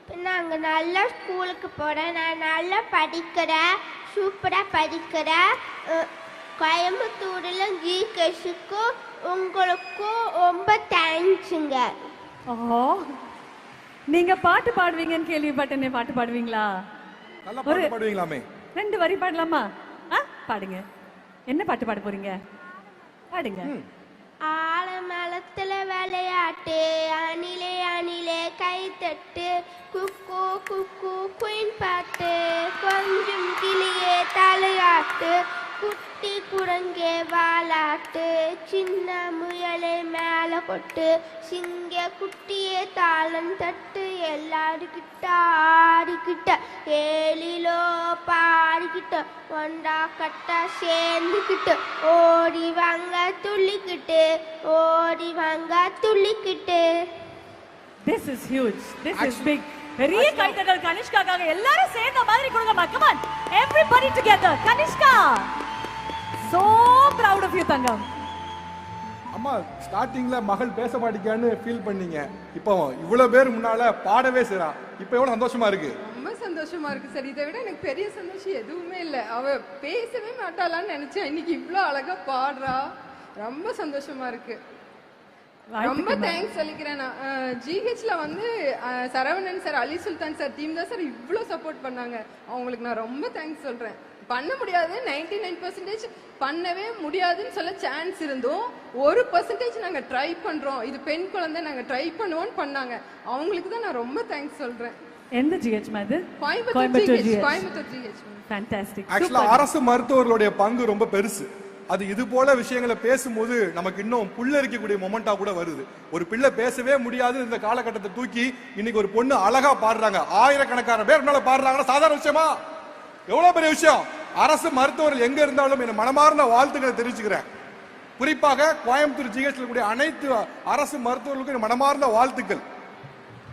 இப்போ நாங்கள் நல்லா ஸ்கூலுக்கு போகிறேன் நான் நல்லா படிக்கிறேன். சூப்பராக படிக்கிறேன். கோயம்புத்தூரில் ஜிகேஷுக்கும் உங்களுக்கும் ரொம்ப தேங்க்ஸுங்க ஓ நீங்க பாட்டு பாடுவீங்கன்னு கேள்விப்பட்டேனே. பாட்டு பாடுவீங்களா? நல்லா பாட்டு பாடுவீங்களாமே. ரெண்டு வரி பாடலாமா? ஆ பாடுங்க. என்ன பாட்டு பாட போறீங்க? பாடுங்க. ஆலமரத்தில் கைத்தட்டு குக்கோ குக்கு குயின் பாட்டு. கொஞ்சம் கிளியே தலையாட்டு. குட்டி குரங்கே வாலாட்டு. சின்ன முயலை மேலே கொட்டு. சிங்க குட்டியே தாளம் தட்டு. எல்லாருக்கிட்ட ஆடிக்கிட்ட. ஏழிலோ பாடிக்கிட்ட. ஒன்றா கட்ட சேர்ந்துக்கிட்டு. ஓடி வாங்க துள்ளிக்கிட்டு. ஓடி வாங்க துள்ளிக்கிட்டு. Is huge this is big பெரிய கைத்தட்டல் கனிஷ்காக்காக எல்லாரும் சேர்ந்த மாதிரி கொடுங்க. Come on everybody together Kanishka! So proud of you தங்கம். அம்மா ஸ்டார்டிங்ல மகள் பேச மாட்டேங்கான்னு ஃபீல் பண்ணீங்க. இப்போ இவ்வளவு பேர் முன்னால பாடவே செய்றா. இப்போ எவ்வளவு சந்தோஷமா இருக்கு? ரொம்ப சந்தோஷமா இருக்கு சார். இதை விட எனக்கு பெரிய சந்தோஷம் எதுவுமே இல்லை. அவ பேசவே மாட்டாளான்னு நினைச்சேன். இன்னைக்கு இவ்வளோ அழகா பாடுறா. ரொம்ப சந்தோஷமா இருக்கு. ரொம்ப தேங்க்ஸ் சொல்லிக்கிறேன் நான். ஜிஹெச்ல வந்து Saravanan sir Ali Sultan sir team தான் சார் இவ்வளோ சப்போர்ட் பண்ணாங்க. அவங்களுக்கு நான் ரொம்ப தேங்க்ஸ் சொல்றேன். பண்ண முடியாது நைன்டி நைன் பர்சன்டேஜ் பண்ணவே முடியாதுன்னு சொல்ல சான்ஸ் இருந்தும் ஒரு பர்சன்டேஜ் நாங்கள் ட்ரை பண்றோம். இது பெண் குழந்தை நாங்கள் ட்ரை பண்ணுவோம்னு பண்ணாங்க. அவங்களுக்கு தான் நான் ரொம்ப தேங்க்ஸ் சொல்றேன். எந்த ஜிஹெச் மாதிரி Coimbatore GH Coimbatore GH fantastic ஆக்சுவலா அரசு மருத்துவர்களுடைய பங்கு ரொம்ப பெருசு. அது இது போல விஷயங்களை பேசும்போது நமக்கு இன்னும் புள்ள இருக்கக்கூடிய மொமெண்டா கூட வருது. ஒரு பிள்ளை பேசவே முடியாது இந்த காலகட்டத்தை தூக்கி இன்னைக்கு ஒரு பொண்ணு அழகா பாடுறாங்க. ஆயிரக்கணக்கான பேர் மேல பாடுறாங்கன்னா சாதாரண விஷயமா? எவ்வளவு பெரிய விஷயம்? அரசு மருத்துவர்கள் எங்க இருந்தாலும் என் மனமார்ந்த வாழ்த்துக்களை தெரிவிச்சுக்கிறேன். குறிப்பாக கோயம்புத்தூர் ஜிஹெச்ல கூடிய அனைத்து அரசு மருத்துவர்களுக்கும் மனமார்ந்த வாழ்த்துக்கள்.